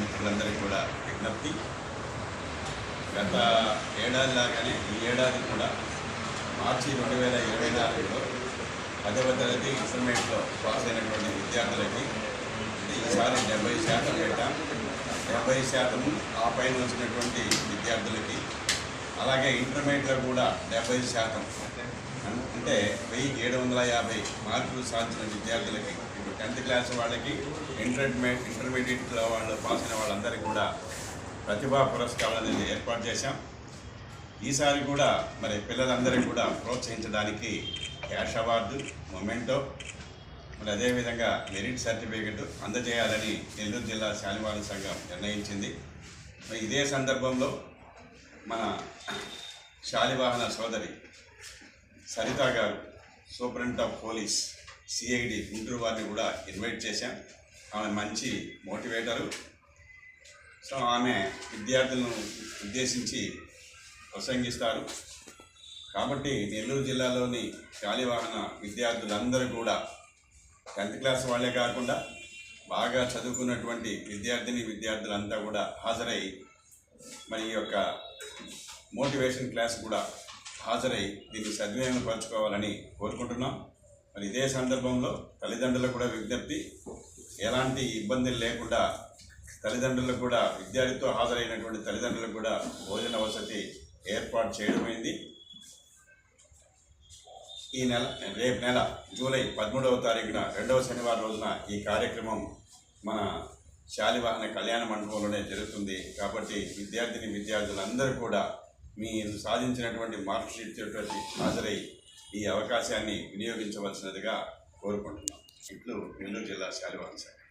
మిత్రులందరికీ కూడా విజ్ఞప్తి. గత ఏడాది లాగానే ఈ ఏడాది కూడా మార్చి రెండు వేల ఇరవై నాలుగులో పదవ తరగతి ఇంటర్మీడియట్లో పాస్ అయినటువంటి విద్యార్థులకి ఈసారి డెబ్బై శాతం పెట్టాం. డెబ్బై శాతం ఆ పైన వచ్చినటువంటి విద్యార్థులకి అలాగే ఇంటర్మీడియట్లో కూడా డెబ్బై శాతం. అంటే వెయ్యి ఏడు వందల యాభై మార్కులు సాధించిన విద్యార్థులకి ఇప్పుడు టెన్త్ క్లాస్ వాళ్ళకి ఇంటర్మీ ఇంటర్మీడియట్లో వాళ్ళు పాస్ అయిన వాళ్ళందరికీ కూడా ప్రతిభా పురస్కారాలు అనేది ఏర్పాటు చేశాం. ఈసారి కూడా మరి పిల్లలందరికీ కూడా ప్రోత్సహించడానికి క్యాష్ అవార్డు మొమెంటో మరి అదేవిధంగా మెరిట్ సర్టిఫికెట్ అందజేయాలని నెల్లూరు జిల్లా శాలివారి సంఘం నిర్ణయించింది. ఇదే సందర్భంలో మన శాలివాహన సోదరి Saritha garu superintendent of police CID Guntur వారిని కూడా ఇన్వైట్ చేశాం. ఆమె మంచి మోటివేటరు. సో ఆమె విద్యార్థులను ఉద్దేశించి ప్రసంగిస్తారు. కాబట్టి నెల్లూరు జిల్లాలోని శాలివాహన విద్యార్థులందరూ కూడా టెన్త్ క్లాస్ వాళ్ళే కాకుండా బాగా చదువుకున్నటువంటి విద్యార్థిని విద్యార్థులంతా కూడా హాజరై మరి ఈ యొక్క మోటివేషన్ క్లాస్ కూడా హాజరై దీన్ని సద్వినియోగపరచుకోవాలని కోరుకుంటున్నాం. మరి ఇదే సందర్భంలో తల్లిదండ్రులకు కూడా విజ్ఞప్తి ఎలాంటి ఇబ్బందులు లేకుండా తల్లిదండ్రులకు కూడా విద్యార్థితో హాజరైనటువంటి తల్లిదండ్రులకు కూడా భోజన వసతి ఏర్పాటు చేయడమైంది. ఈ నెల రేపు నెల జూలై పదమూడవ తారీఖున రెండవ శనివారం రోజున ఈ కార్యక్రమం మన శాలివాహన కళ్యాణ మండపంలోనే జరుగుతుంది. కాబట్టి విద్యార్థిని విద్యార్థులందరూ కూడా మీరు సాధించినటువంటి మార్క్ షీట్ తోటి హాజరై ఈ అవకాశాన్ని వినియోగించవలసినదిగా కోరుకుంటున్నాం. ఇట్లు నెల్లూరు జిల్లా శాలివాన్ శాఖ.